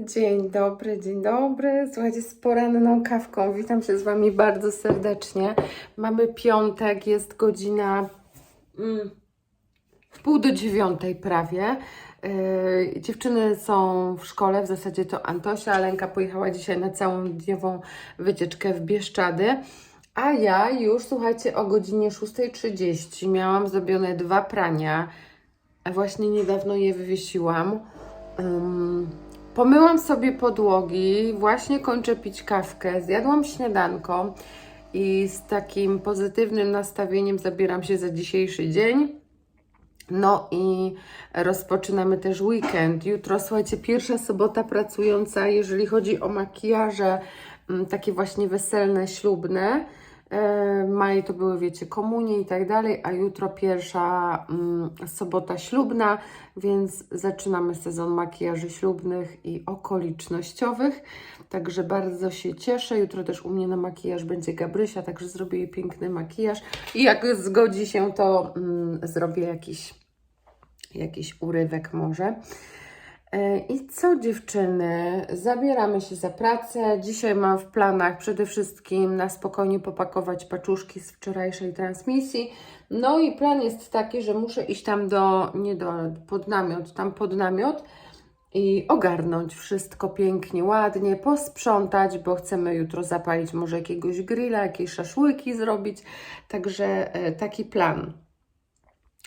Dzień dobry, dzień dobry. Słuchajcie, z poranną kawką. Witam się z Wami bardzo serdecznie. Mamy piątek, jest godzina mm, w pół do dziewiątej prawie. Yy, dziewczyny są w szkole, w zasadzie to Antosia, Lenka pojechała dzisiaj na całą dniową wycieczkę w Bieszczady. A ja już, słuchajcie, o godzinie 6.30 miałam zrobione dwa prania. Właśnie niedawno je wywiesiłam. Ym, pomyłam sobie podłogi, właśnie kończę pić kawkę, zjadłam śniadanko i z takim pozytywnym nastawieniem zabieram się za dzisiejszy dzień. No i rozpoczynamy też weekend. Jutro, słuchajcie, pierwsza sobota pracująca, jeżeli chodzi o makijaże, mm, takie właśnie weselne, ślubne. Maj to były, wiecie, komunie i tak dalej, a jutro pierwsza mm, sobota ślubna, więc zaczynamy sezon makijaży ślubnych i okolicznościowych. Także bardzo się cieszę. Jutro też u mnie na makijaż będzie Gabrysia, także zrobię jej piękny makijaż. I jak zgodzi się, to mm, zrobię jakiś, jakiś urywek może. E, I co dziewczyny? Zabieramy się za pracę. Dzisiaj mam w planach przede wszystkim na spokojnie popakować paczuszki z wczorajszej transmisji. No i plan jest taki, że muszę iść tam do, nie do, pod namiot, tam pod namiot i ogarnąć wszystko pięknie, ładnie, posprzątać, bo chcemy jutro zapalić może jakiegoś grilla, jakieś szaszłyki zrobić. Także e, taki plan.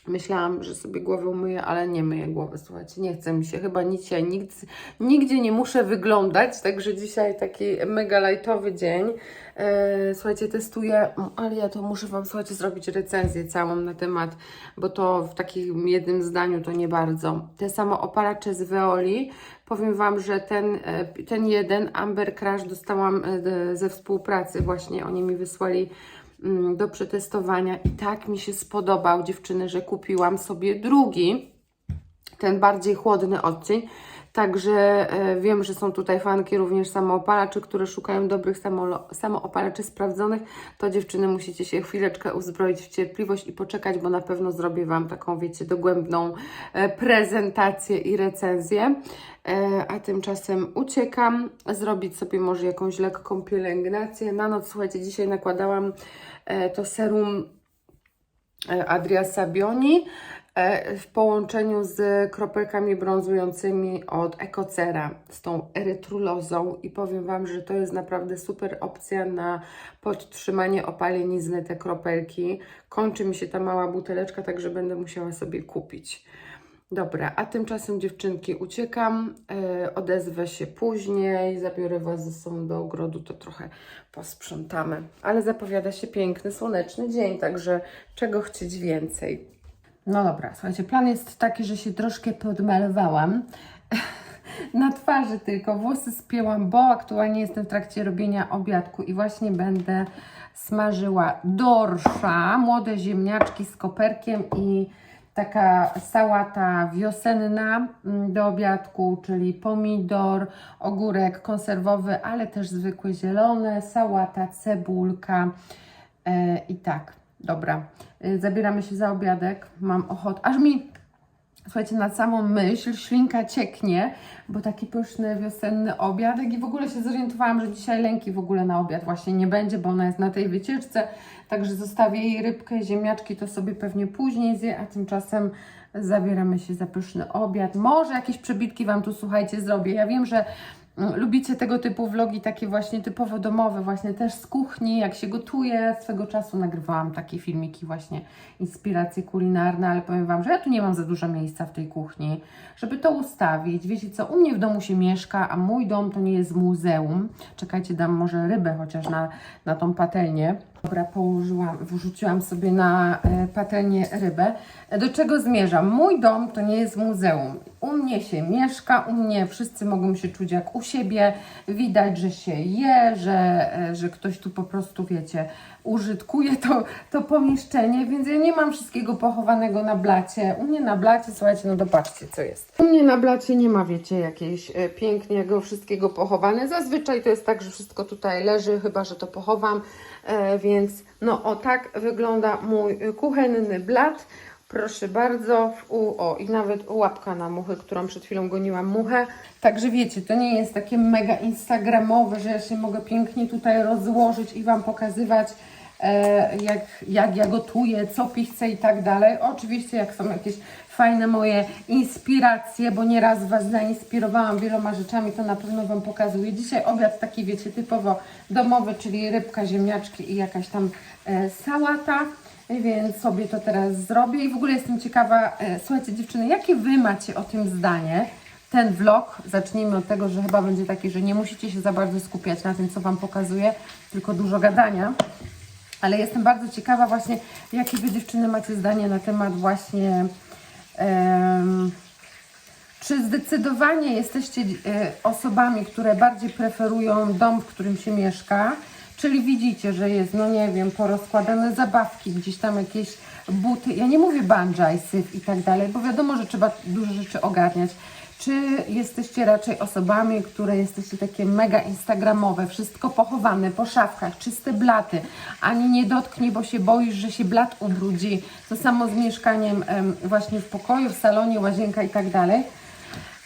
Myślałam, że sobie głowę umyję, ale nie myję głowy, słuchajcie, nie chce mi się, chyba dzisiaj nigdzie, nigdzie nie muszę wyglądać, także dzisiaj taki mega lightowy dzień. E, słuchajcie, testuję, mm, ale ja to muszę Wam, słuchajcie, zrobić recenzję całą na temat, bo to w takim jednym zdaniu to nie bardzo. Te samo opalacze z Veoli, powiem Wam, że ten, e, ten jeden, Amber Crash, dostałam e, ze współpracy właśnie, oni mi wysłali do przetestowania i tak mi się spodobał dziewczyny, że kupiłam sobie drugi, ten bardziej chłodny odcień. Także e, wiem, że są tutaj fanki również samoopalaczy, które szukają dobrych samoopalaczy sprawdzonych. To dziewczyny musicie się chwileczkę uzbroić w cierpliwość i poczekać, bo na pewno zrobię Wam taką, wiecie, dogłębną e, prezentację i recenzję. E, a tymczasem uciekam, zrobić sobie może jakąś lekką pielęgnację. Na noc, słuchajcie, dzisiaj nakładałam to serum Adria Sabioni w połączeniu z kropelkami brązującymi od Ecocera, z tą erytrulozą i powiem Wam, że to jest naprawdę super opcja na podtrzymanie opalenizny te kropelki. Kończy mi się ta mała buteleczka, także będę musiała sobie kupić. Dobra, a tymczasem dziewczynki uciekam, e, odezwę się później, zabiorę Was ze sobą do ogrodu, to trochę posprzątamy. Ale zapowiada się piękny, słoneczny dzień, także czego chcieć więcej. No dobra, słuchajcie, plan jest taki, że się troszkę podmalowałam. Na twarzy tylko, włosy spięłam, bo aktualnie jestem w trakcie robienia obiadku i właśnie będę smażyła dorsza, młode ziemniaczki z koperkiem i taka sałata wiosenna mm, do obiadku, czyli pomidor, ogórek konserwowy, ale też zwykłe zielone, sałata, cebulka e, i tak. Dobra, E, zabieramy się za obiadek. Mam ochotę, aż mi Słuchajcie, na samą myśl ślinka cieknie, bo taki pyszny wiosenny obiadek i w ogóle się zorientowałam, że dzisiaj lęki w ogóle na obiad właśnie nie będzie, bo ona jest na tej wycieczce, także zostawię jej rybkę, ziemniaczki, to sobie pewnie później zje, a tymczasem zabieramy się za pyszny obiad. Może jakieś przebitki Wam tu, słuchajcie, zrobię. Ja wiem, że lubicie tego typu vlogi, takie właśnie typowo domowe, właśnie też z kuchni, jak się gotuje. Swego czasu nagrywałam takie filmiki właśnie, inspiracje kulinarne, ale powiem Wam, że ja tu nie mam za dużo miejsca w tej kuchni, żeby to ustawić. Wiecie co, u mnie w domu się mieszka, a mój dom to nie jest muzeum. Czekajcie, dam może rybę chociaż na, na tą patelnię. Dobra, położyłam, wrzuciłam sobie na e, patelnię rybę. E, Do czego zmierzam? Mój dom to nie jest muzeum. U mnie się mieszka, u mnie wszyscy mogą się czuć jak u siebie. Widać, że się je, że, e, że ktoś tu po prostu, wiecie, użytkuje to, to pomieszczenie, więc ja nie mam wszystkiego pochowanego na blacie. U mnie na blacie, słuchajcie, no dopatrzcie, co jest. U mnie na blacie nie ma, wiecie, jakiejś pięknego wszystkiego pochowane. Zazwyczaj to jest tak, że wszystko tutaj leży, chyba, że to pochowam, więc no o tak wygląda mój e, kuchenny blat. Proszę bardzo, u, o i nawet łapka na muchy, którą przed chwilą goniłam muchę. Także wiecie, to nie jest takie mega instagramowe, że ja się mogę pięknie tutaj rozłożyć i Wam pokazywać e, jak, jak ja gotuję, co pichcę i tak dalej. Oczywiście jak są jakieś fajne moje inspiracje, bo nieraz Was zainspirowałam wieloma rzeczami, to na pewno Wam pokazuję. Dzisiaj obiad taki, wiecie, typowo domowy, czyli rybka, ziemniaczki i jakaś tam e, sałata. Więc sobie to teraz zrobię i w ogóle jestem ciekawa, e, słuchajcie dziewczyny, jakie Wy macie o tym zdanie? Ten vlog, zacznijmy od tego, że chyba będzie taki, że nie musicie się za bardzo skupiać na tym, co Wam pokazuję, tylko dużo gadania. Ale jestem bardzo ciekawa właśnie, jakie Wy dziewczyny macie zdanie na temat właśnie... em, czy zdecydowanie jesteście e, osobami, które bardziej preferują dom, w którym się mieszka? Czyli widzicie, że jest, no nie wiem, porozkładane zabawki, gdzieś tam jakieś buty. Ja nie mówię bungee, syf i tak dalej, bo wiadomo, że trzeba dużo rzeczy ogarniać. Czy jesteście raczej osobami, które jesteście takie mega instagramowe, wszystko pochowane po szafkach, czyste blaty, ani nie dotknij, bo się boisz, że się blat ubrudzi. To samo z mieszkaniem em, właśnie w pokoju, w salonie, łazienka i tak dalej.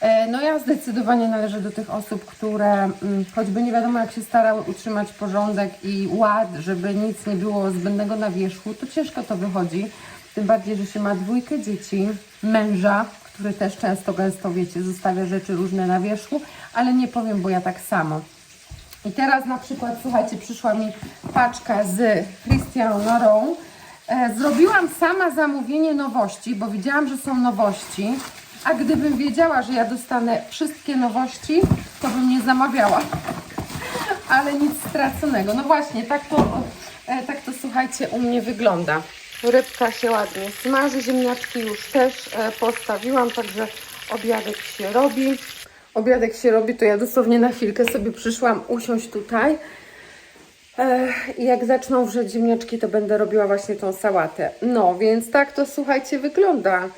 E, No ja zdecydowanie należę do tych osób, które mm, choćby nie wiadomo jak się starały utrzymać porządek i ład, żeby nic nie było zbędnego na wierzchu, to ciężko to wychodzi. Tym bardziej, że się ma dwójkę dzieci, męża, który też często gęsto, wiecie, zostawia rzeczy różne na wierzchu, ale nie powiem, bo ja tak samo. I teraz na przykład, słuchajcie, przyszła mi paczka z Christian. E, zrobiłam sama zamówienie nowości, bo widziałam, że są nowości. A gdybym wiedziała, że ja dostanę wszystkie nowości, to bym nie zamawiała. Ale nic straconego. No właśnie, tak to, e, tak to słuchajcie, u mnie wygląda. Rybka się ładnie smaży, ziemniaczki już też e, postawiłam, także obiadek się robi. Obiadek się robi, to ja dosłownie na chwilkę sobie przyszłam usiąść tutaj. E, I jak zaczną wrzeć ziemniaczki, to będę robiła właśnie tą sałatę. No, więc tak to słuchajcie wygląda.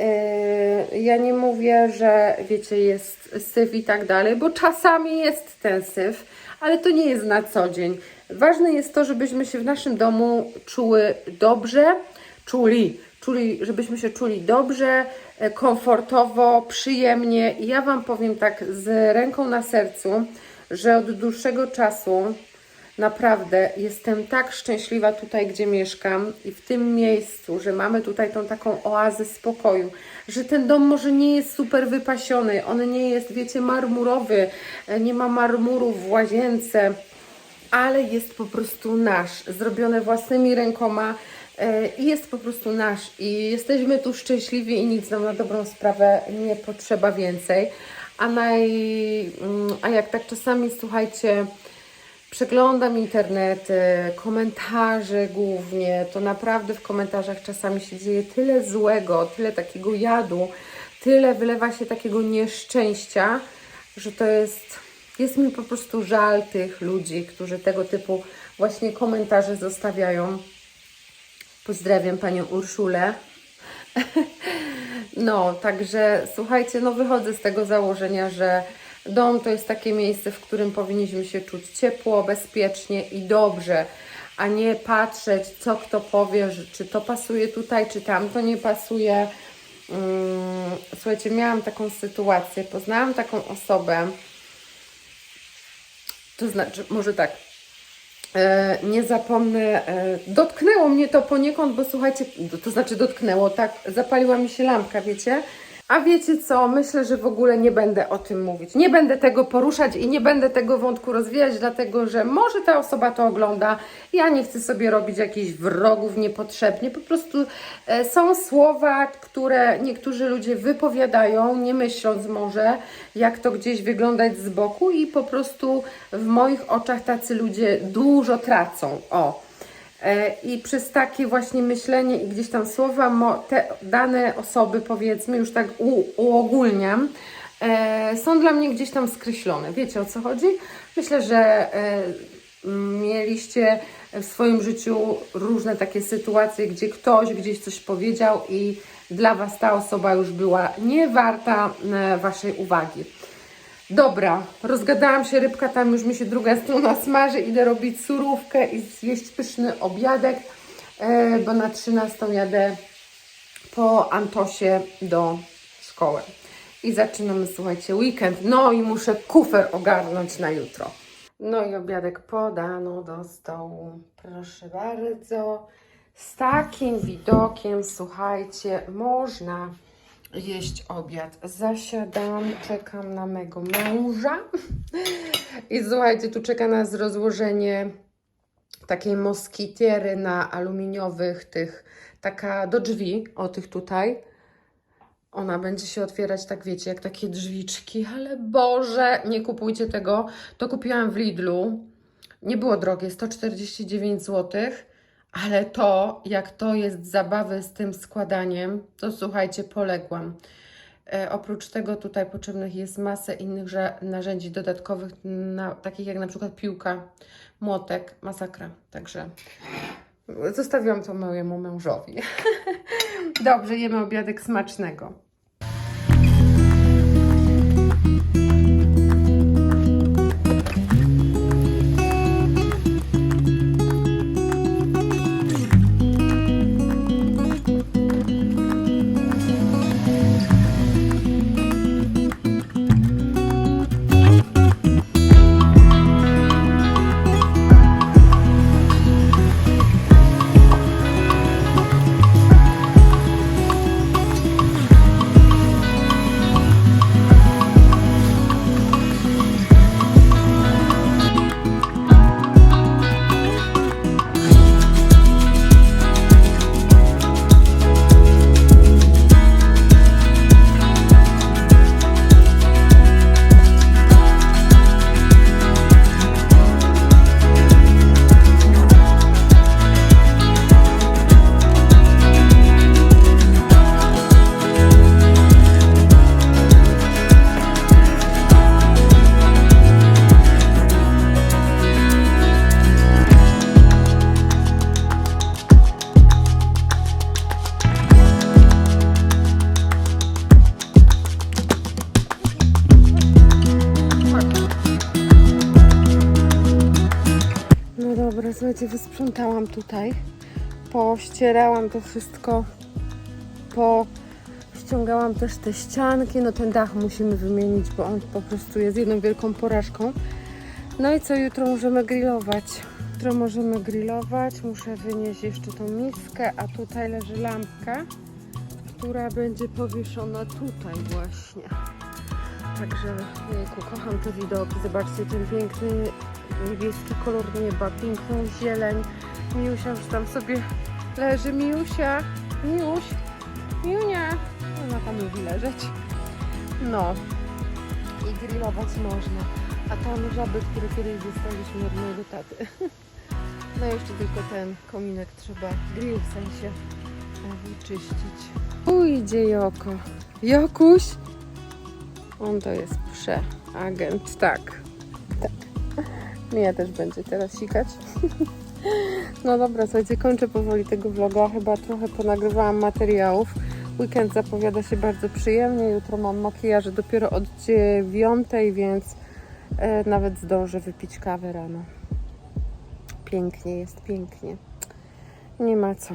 E, Ja nie mówię, że wiecie, jest syf i tak dalej, bo czasami jest ten syf, ale to nie jest na co dzień. Ważne jest to, żebyśmy się w naszym domu czuły dobrze, czuli, czuli żebyśmy się czuli dobrze, e, komfortowo, przyjemnie. I ja Wam powiem tak z ręką na sercu, że od dłuższego czasu Naprawdę jestem tak szczęśliwa tutaj, gdzie mieszkam i w tym miejscu, że mamy tutaj tą taką oazę spokoju, że ten dom może nie jest super wypasiony, on nie jest, wiecie, marmurowy, e, nie ma marmurów w łazience, ale jest po prostu nasz, zrobione własnymi rękoma e, i jest po prostu nasz i jesteśmy tu szczęśliwi i nic nam na dobrą sprawę nie potrzeba więcej. A, naj, mm, a jak tak czasami, słuchajcie, przeglądam internety, komentarze głównie, to naprawdę w komentarzach czasami się dzieje tyle złego, tyle takiego jadu, tyle wylewa się takiego nieszczęścia, że to jest, jest mi po prostu żal tych ludzi, którzy tego typu właśnie komentarze zostawiają. Pozdrawiam Panią Urszulę. No, także słuchajcie, no wychodzę z tego założenia, że dom to jest takie miejsce, w którym powinniśmy się czuć ciepło, bezpiecznie i dobrze, a nie patrzeć, co kto powie, czy to pasuje tutaj, czy tam to nie pasuje. Mm, Słuchajcie, miałam taką sytuację, poznałam taką osobę, to znaczy, może tak, E, nie zapomnę, e, dotknęło mnie to poniekąd, bo słuchajcie, to znaczy dotknęło, tak, zapaliła mi się lampka, wiecie? A wiecie co, myślę, że w ogóle nie będę o tym mówić. Nie będę tego poruszać i nie będę tego wątku rozwijać, dlatego że może ta osoba to ogląda. Ja nie chcę sobie robić jakichś wrogów niepotrzebnie. Po prostu e, są słowa, które niektórzy ludzie wypowiadają, nie myśląc może, jak to gdzieś wyglądać z boku, i po prostu w moich oczach tacy ludzie dużo tracą. O. E, I przez takie właśnie myślenie i gdzieś tam słowa, te dane osoby, powiedzmy, już tak uogólniam, e, są dla mnie gdzieś tam skreślone. Wiecie o co chodzi? Myślę, że e, mieliście w swoim życiu różne takie sytuacje, gdzie ktoś gdzieś coś powiedział i dla Was ta osoba już była nie warta e, Waszej uwagi. Dobra, rozgadałam się, rybka tam już mi się druga strona smaży, idę robić surówkę i zjeść pyszny obiadek, e, bo na 13 jadę po Antosie do szkoły. I zaczynamy, słuchajcie, weekend. No i muszę kufer ogarnąć na jutro. No i obiadek podano do stołu. Proszę bardzo. Z takim widokiem, słuchajcie, można jeść obiad. Zasiadam, czekam na mego męża. I słuchajcie, tu czeka nas rozłożenie takiej moskitiery na aluminiowych tych, taka do drzwi, o tych tutaj. Ona będzie się otwierać, tak wiecie, jak takie drzwiczki, ale Boże, nie kupujcie tego. To kupiłam w Lidlu. Nie było drogie, 149 zł, ale to, jak to jest zabawy z tym składaniem, to słuchajcie, poległam. E, oprócz tego tutaj potrzebnych jest masę innych narzędzi dodatkowych, na, takich jak na przykład piłka, młotek, masakra. Także zostawiłam to mojemu mężowi. Dobrze, jemy obiadek smacznego. Wysprzątałam tutaj. Pościerałam to wszystko. Po ściągałam też te ścianki. No ten dach musimy wymienić, bo on po prostu jest jedną wielką porażką. No i co, jutro możemy grillować. Jutro możemy grillować. Muszę wynieść jeszcze tą miskę, a tutaj leży lampka, która będzie powieszona tutaj właśnie. Także jejku, kocham te widoki. Zobaczcie ten piękny niebieski kolor nieba, piękną zieleń. Miusia już tam sobie leży. Miusia, Miuś, Miunia. Ona tam lubi leżeć. No. I grillować można. A tam żaby, które kiedyś dostaliśmy od mojego taty. No jeszcze tylko ten kominek trzeba, grill w sensie, wyczyścić. Ujdzie Joko. Jokuś? On to jest przeagent. Tak. Mija też będzie teraz sikać. No dobra, słuchajcie, kończę powoli tego vloga. Chyba trochę ponagrywałam materiałów. Weekend zapowiada się bardzo przyjemnie. Jutro mam makijaże dopiero od dziewiątej, więc e, nawet zdążę wypić kawę rano. Pięknie jest, pięknie. Nie ma co.